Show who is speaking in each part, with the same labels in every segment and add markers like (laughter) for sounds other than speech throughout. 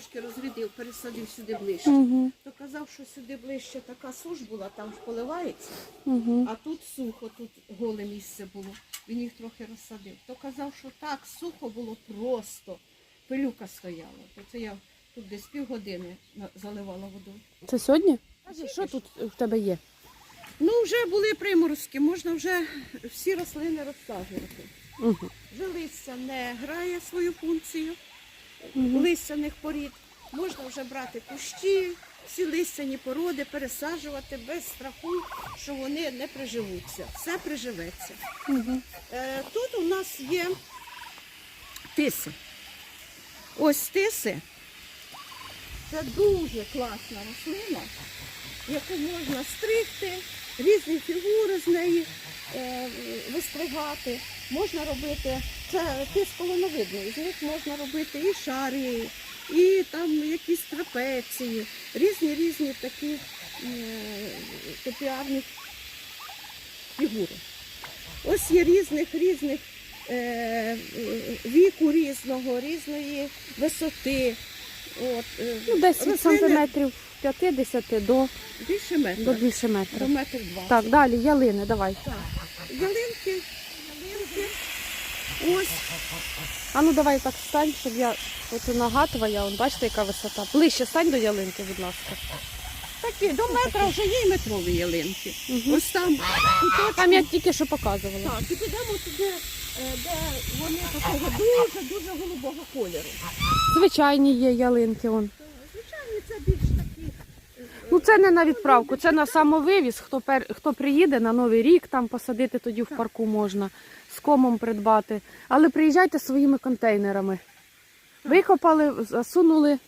Speaker 1: трошки розрядив, пересадив сюди ближче.
Speaker 2: Угу.
Speaker 1: То казав, що сюди ближче така суш була, там ж поливається,
Speaker 2: Угу.
Speaker 1: а тут сухо, тут голе місце було. Він їх трохи розсадив. То казав, що так сухо було просто. Пилюка стояла. То це я тут десь півгодини заливала водою.
Speaker 2: Це сьогодні? Кажи, що тут в тебе є?
Speaker 1: Ну, вже були приморозки, можна вже всі рослини розсаджувати.
Speaker 2: Угу.
Speaker 1: Вже листя не грає свою функцію, Листяних порід. Можна вже брати кущі, всі листяні породи, пересаджувати без страху, що вони не приживуться. Все приживеться.
Speaker 2: Угу.
Speaker 1: Тут у нас є тиси. Ось тиси. Це дуже класна рослина, яку можна стригти, різні фігури з неї е, вистригати. Можна робити, це тис колоновидний, з них можна робити і шарі, і там якісь трапеції, різні різні такі е, топіарні фігури. Ось є різних різних е, е, віку різного, різної висоти. От, е,
Speaker 2: Ну, десь від сантиметрів 50 до,
Speaker 1: більше метра,
Speaker 2: до більше
Speaker 1: до метр два.
Speaker 2: Так, далі, ялини, давай.
Speaker 1: Так. Ялинки. Ось
Speaker 2: А ну давай так стань, щоб я. Оце нога твоя, он, бачите, яка висота. Ближче стань до ялинки, будь ласка.
Speaker 1: такі до метра вже є і метрові ялинки.
Speaker 2: Угу.
Speaker 1: Ось там.
Speaker 2: Там я тільки що показувала.
Speaker 1: Так, і підемо туди, е, де вони такого дуже дуже голубого кольору.
Speaker 2: Звичайні є ялинки. Он.
Speaker 1: Звичайно, це більш такі. е,
Speaker 2: Ну це не на відправку, це на самовивіз. Хто пер... хто приїде на новий рік, там посадити тоді в парку можна, з комом придбати. Але приїжджайте своїми контейнерами. Викопали, засунули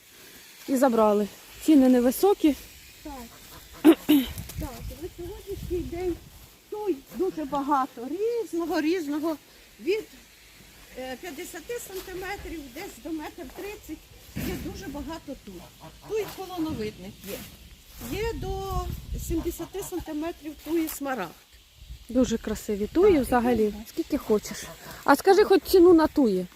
Speaker 2: і забрали. Ціни невисокі.
Speaker 1: Так. На сьогоднішній день той дуже багато різного, різного від е, 50 сантиметрів десь до метр 30 є дуже багато тут. Туй колоновидних є. Є до 70 сантиметрів туї смарагд.
Speaker 2: Дуже красиві. Туї взагалі, скільки хочеш. А скажи хоч ціну на туї.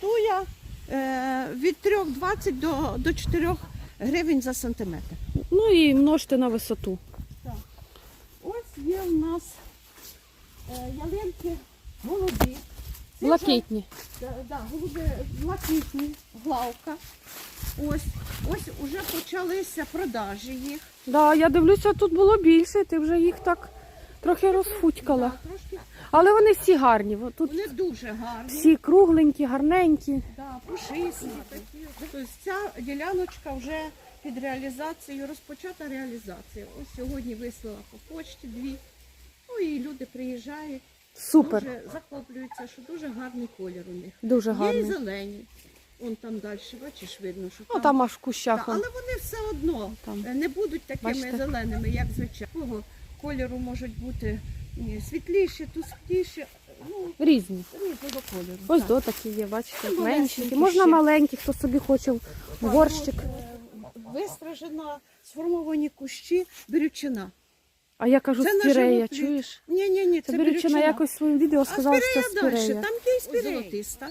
Speaker 1: Туя е, від 3,20 до, до 4 гривень за сантиметр.
Speaker 2: Ну і множте на висоту.
Speaker 1: Так. Ось є у нас е, ялинки молоді. Це вже,
Speaker 2: Блакитні.
Speaker 1: е, да, голуби блакитні, главка. Ось, ось уже почалися продажі їх.
Speaker 2: Да, я дивлюся, тут було більше, ти вже їх так трохи розфутькала.
Speaker 1: Да, трошки,
Speaker 2: Але вони всі гарні. Тут
Speaker 1: вони дуже гарні,
Speaker 2: всі кругленькі, гарненькі.
Speaker 1: да, пушисті такі. Тобто ця діляночка вже під реалізацією, розпочата реалізація. Ось сьогодні вислала по почті дві. Ну і люди приїжджають,
Speaker 2: Супер.
Speaker 1: дуже захоплюються, що дуже гарний колір у них.
Speaker 2: Дуже
Speaker 1: Є і зелені. Вон там далі, бачиш, видно, що
Speaker 2: Ну там аж в кущах. Он.
Speaker 1: але вони все одно
Speaker 2: Там.
Speaker 1: е, не будуть такими
Speaker 2: Бачите?
Speaker 1: зеленими, як звичайно. Кольору можуть бути ні, світліші, тускіші, ну,
Speaker 2: Різні.
Speaker 1: різного кольору.
Speaker 2: Ось
Speaker 1: так.
Speaker 2: до такі є, бачите,
Speaker 1: Ну,
Speaker 2: менші. Можна маленькі, хто собі хоче в горщик.
Speaker 1: е, Вистражена, сформовані кущі, берючина.
Speaker 2: А я кажу
Speaker 1: Це
Speaker 2: спірея, чуєш?
Speaker 1: Ні, ні, ні,
Speaker 2: Це
Speaker 1: це
Speaker 2: берючина
Speaker 1: берючина.
Speaker 2: якось в своєму відео сказала, що
Speaker 1: спірея далі, там є і спірея. золотиста.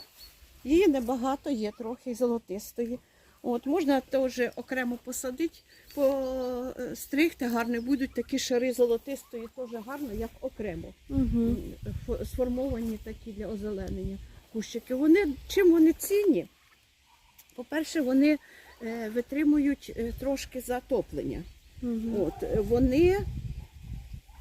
Speaker 1: Її небагато, є трохи золотистої. От, можна теж окремо посадити, постригти гарно, будуть такі шари золотистої, теж гарно, як окремо.
Speaker 2: Угу.
Speaker 1: Сформовані такі для озеленення кущики. Вони чим вони цінні? По-перше, вони е, витримують е, трошки затоплення.
Speaker 2: Угу.
Speaker 1: От, вони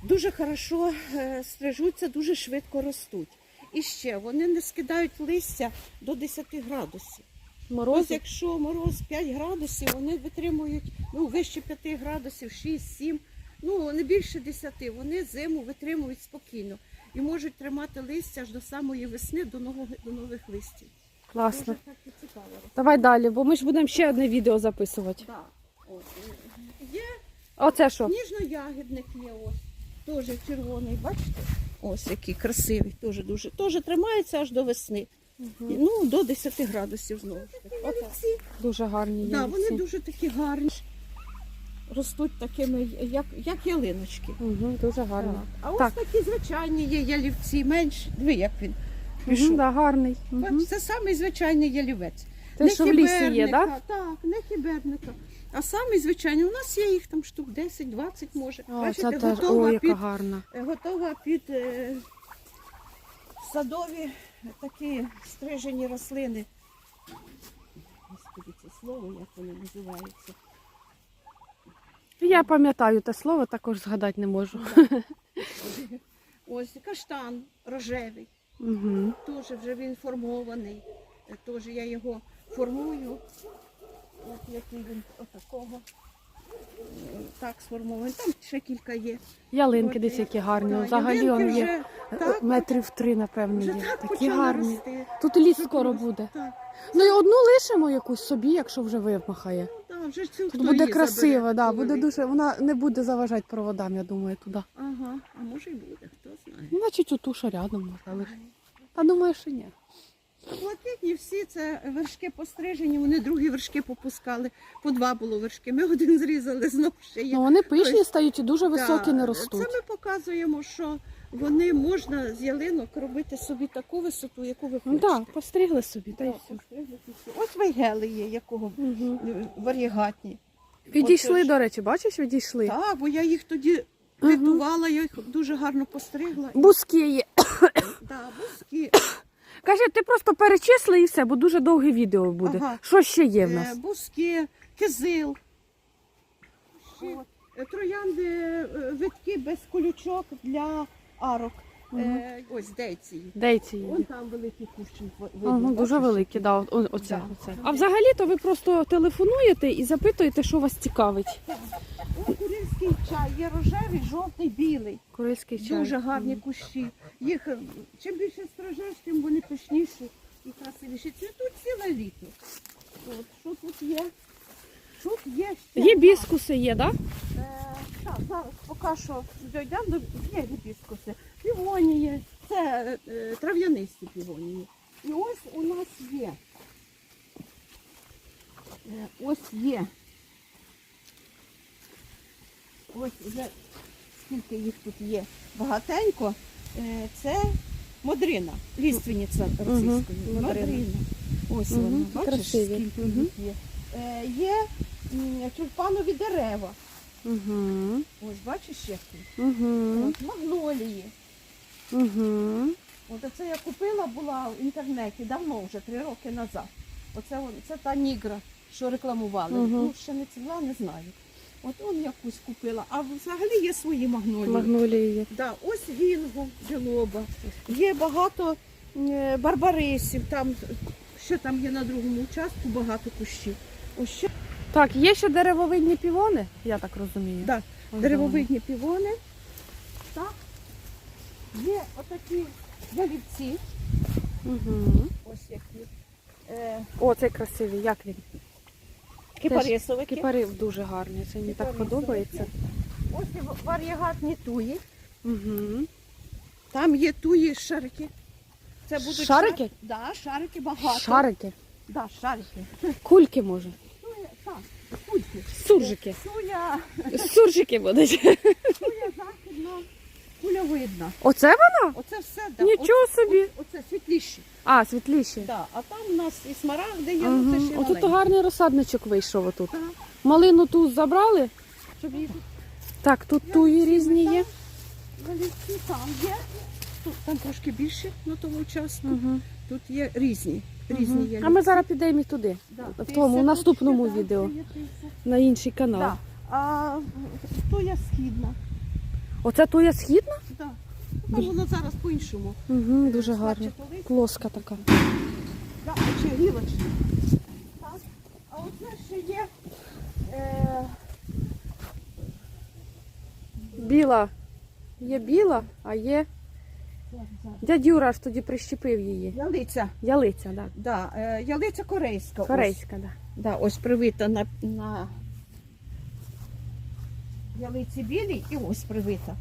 Speaker 1: дуже хорошо е, стрижуться, дуже швидко ростуть. І ще вони не скидають листя до 10 градусів. Ось якщо мороз 5 градусів, вони витримують ну, вище 5 градусів, 6-7, ну не більше 10. Вони зиму витримують спокійно і можуть тримати листя аж до самої весни, до нових, до нових листів.
Speaker 2: Класно.
Speaker 1: Дуже так і цікаво.
Speaker 2: Давай далі, бо ми ж будемо ще одне відео записувати.
Speaker 1: Да. От. е, Є
Speaker 2: А це що?
Speaker 1: ніжноягідник є ось. Теж червоний, бачите? Ось який красивий, теж дуже. Теж тримається аж до весни. Ну, до 10 градусів знову ж таки. Отак.
Speaker 2: Дуже гарні
Speaker 1: Да, вони дуже такі гарні. Ростуть такими, як, як ялиночки.
Speaker 2: Угу, дуже гарні.
Speaker 1: Так. А ось
Speaker 2: Так.
Speaker 1: такі звичайні є ялівці, менш. Диви, як він
Speaker 2: Угу, да, гарний. Угу.
Speaker 1: Це самий звичайний ялівець.
Speaker 2: Те,
Speaker 1: не
Speaker 2: що в лісі є, да?
Speaker 1: Так, не хіберника. А самі, звичайно, у нас є їх там штук 10-20 може.
Speaker 2: О,
Speaker 1: Бачите,
Speaker 2: це теж,
Speaker 1: готова
Speaker 2: о, яка
Speaker 1: під,
Speaker 2: гарна.
Speaker 1: е, готова під е, садові такі стрижені рослини. Господи, це слово, як воно називається.
Speaker 2: Я пам'ятаю те слово, також згадати не можу. (laughs)
Speaker 1: Ось каштан рожевий.
Speaker 2: Угу.
Speaker 1: Теж вже він формований. Е, Теж я його формую. От який він отакого. Так сформований. Там ще кілька є.
Speaker 2: Ялинки
Speaker 1: От,
Speaker 2: десь які гарні. Взагалі
Speaker 1: ялинки
Speaker 2: он є
Speaker 1: вже
Speaker 2: е,
Speaker 1: так,
Speaker 2: метрів три, напевно,
Speaker 1: вже
Speaker 2: є.
Speaker 1: так
Speaker 2: Такі
Speaker 1: почали
Speaker 2: гарні.
Speaker 1: рости.
Speaker 2: Тут ліс
Speaker 1: Вже
Speaker 2: скоро буде.
Speaker 1: Так.
Speaker 2: Ну і одну лишимо якусь собі, якщо вже вимахає.
Speaker 1: Ну, да, вже цю,
Speaker 2: Тут
Speaker 1: хто
Speaker 2: буде
Speaker 1: її
Speaker 2: красиво,
Speaker 1: забере,
Speaker 2: да, буде дуже, вона не буде заважати проводам, я думаю, туди.
Speaker 1: Ага, а може й буде, хто знає.
Speaker 2: Ну, Значить, оту що рядом можна лишити. А думаю, що ні.
Speaker 1: Блакитні всі це вершки пострижені, вони другі вершки попускали. По два було вершки. Ми один зрізали, знов ще є.
Speaker 2: Ну вони пишні
Speaker 1: Ось.
Speaker 2: стають і дуже високі, не ростуть.
Speaker 1: Це ми показуємо, що вони можна з ялинок робити собі таку висоту, яку ви
Speaker 2: Ну
Speaker 1: хочете.
Speaker 2: так, постригли собі, та й
Speaker 1: Так,
Speaker 2: все.
Speaker 1: всі. Ось вейгели є, якого
Speaker 2: Угу.
Speaker 1: е, варігатні.
Speaker 2: Відійшли,
Speaker 1: ж.
Speaker 2: до речі, бачиш, відійшли.
Speaker 1: Так, бо я їх тоді
Speaker 2: Мгм.
Speaker 1: рятувала, я їх дуже гарно постригла.
Speaker 2: Бузки є.
Speaker 1: Да, бузки, (coughs)
Speaker 2: Каже, ти просто перечисли і все, бо дуже довге відео буде.
Speaker 1: Ага.
Speaker 2: Що ще є в
Speaker 1: е,
Speaker 2: нас?
Speaker 1: бузки, кизил. От. Е, Троянди, е, витки без колючок для арок. Е, ось дейці.
Speaker 2: Дейці є.
Speaker 1: Вон там великий кущик ви- видно.
Speaker 2: Дуже
Speaker 1: бачиш,
Speaker 2: великі, да, о- оце,
Speaker 1: Да.
Speaker 2: оце. А взагалі-то ви просто телефонуєте і запитуєте, що вас цікавить.
Speaker 1: Ось чай, є рожевий, жовтий, білий.
Speaker 2: Корейський чай.
Speaker 1: Дуже гарні кущі. Їх е, чим більше стрижеш, тим вони пишніші і красивіші. Цвітуть ціле літо. От, що тут є? Тут є ще.
Speaker 2: Є біскуси, є, так? Да?
Speaker 1: Е, так, зараз поки що дійдемо до є гібіскуси. Півонії, це е, трав'янисті півонії. І ось у нас є. Е, ось є. Ось вже скільки їх тут є багатенько. Е, це модрина, ліственниця російською.
Speaker 2: модрина.
Speaker 1: Модрина. Ось
Speaker 2: Мгм,
Speaker 1: вона, бачиш,
Speaker 2: красиві.
Speaker 1: скільки їх є. Е, є тюльпанові дерева.
Speaker 2: Угу.
Speaker 1: Ось бачиш?
Speaker 2: Угу.
Speaker 1: От, магнолії.
Speaker 2: Угу.
Speaker 1: От це я купила була в інтернеті давно вже, три роки назад. Оце це та нігра, що рекламували. Ну, ще не ціла, не знаю. От он якусь купила. А взагалі є свої магнолії.
Speaker 2: Магнолії є.
Speaker 1: Да, ось вінго, білоба. Є багато е, барбарисів, там, що там є на другому участку, багато кущів. Ось ще
Speaker 2: Так, є ще деревовидні півони, я так розумію.
Speaker 1: да, деревовидні півони. Так. Є отакі ялівці.
Speaker 2: Угу.
Speaker 1: Ось які. Е,
Speaker 2: О, цей красивий, як він?
Speaker 1: Кипарисовики.
Speaker 2: Кипарив дуже гарний, це мені так подобається.
Speaker 1: Ось і варігатні туї.
Speaker 2: Угу.
Speaker 1: Там є туї шарики. Це будуть
Speaker 2: Шарики?
Speaker 1: шар- Да, шарики багато.
Speaker 2: Шарики.
Speaker 1: Да, шарики.
Speaker 2: Кульки може.
Speaker 1: Туя, так, кульки.
Speaker 2: Суржики.
Speaker 1: Туя,
Speaker 2: Суржики будуть. (laughs)
Speaker 1: туя західна, кульовидна.
Speaker 2: Оце вона?
Speaker 1: Оце все, да.
Speaker 2: Нічого собі.
Speaker 1: Оце, оце світліші.
Speaker 2: А, світліші.
Speaker 1: Да. А там у нас і смарагди є, ну це ще
Speaker 2: Отут
Speaker 1: маленькі.
Speaker 2: гарний розсадничок вийшов отут.
Speaker 1: Так,
Speaker 2: Малину ту забрали.
Speaker 1: щоб їх
Speaker 2: Так, тут туї різні є.
Speaker 1: Залівці там є. Тут, там трошки більше на тому участку.
Speaker 2: Угу.
Speaker 1: Тут є різні. Різні є.
Speaker 2: А ми зараз підемо і туди,
Speaker 1: Да,
Speaker 2: в тому
Speaker 1: тут
Speaker 2: наступному
Speaker 1: ще, да,
Speaker 2: відео,
Speaker 1: є
Speaker 2: на інший канал.
Speaker 1: Да. А туя східна.
Speaker 2: Оце туя східна?
Speaker 1: Да. Ну, воно зараз по-іншому.
Speaker 2: Угу, дуже гарна. Плоска така.
Speaker 1: Да, чи гілочки. Так. А оце ще є. Е,
Speaker 2: Біла. Є біла, а є. Дядь Юра аж тоді прищепив її.
Speaker 1: ялиця.
Speaker 2: Ялиця, так.
Speaker 1: Да, е, ялиця корейська.
Speaker 2: Корейська, так.
Speaker 1: Да, ось привита на, на ялиці білій і ось привита.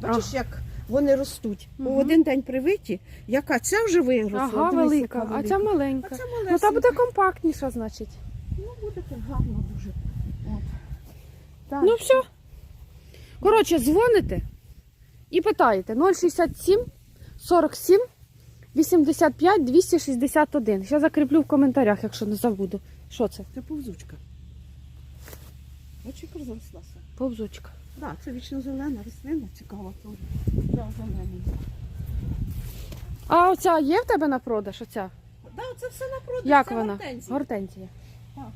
Speaker 1: Бачиш, як вони ростуть. У один день привиті, яка ця вже виросла.
Speaker 2: Ага,
Speaker 1: дивись,
Speaker 2: велика. А ця маленька.
Speaker 1: А ця
Speaker 2: Ну та буде компактніша, значить.
Speaker 1: Ну, буде так гарно дуже. От. Так.
Speaker 2: Ну все. Коротше, дзвоните і питаєте 067 47 85 261. Ще закріплю в коментарях, якщо не забуду. Що це?
Speaker 1: Це повзучка. Як розрослася.
Speaker 2: Повзучка.
Speaker 1: Так, це вічно зелена рослина, цікава теж. Да, зелена.
Speaker 2: А оця є в тебе на продаж? Оця?
Speaker 1: Да, це все на продаж.
Speaker 2: Як
Speaker 1: це
Speaker 2: вона?
Speaker 1: гортензія.
Speaker 2: Гортензія.
Speaker 1: Так.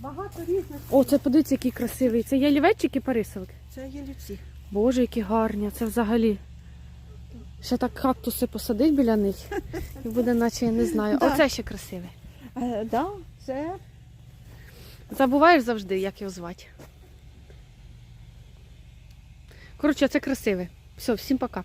Speaker 1: Багато різних.
Speaker 2: О, це подивіться, який красивий. Це ялівечики париселки.
Speaker 1: Це є люці.
Speaker 2: Боже, які гарні. Це взагалі. Ще так кактуси посадить біля них. І буде, наче я не знаю.
Speaker 1: Да.
Speaker 2: Оце ще красиве.
Speaker 1: Е, да, це
Speaker 2: Забуваєш завжди, як його звати. Коротше, це красиве. Все, всім пока.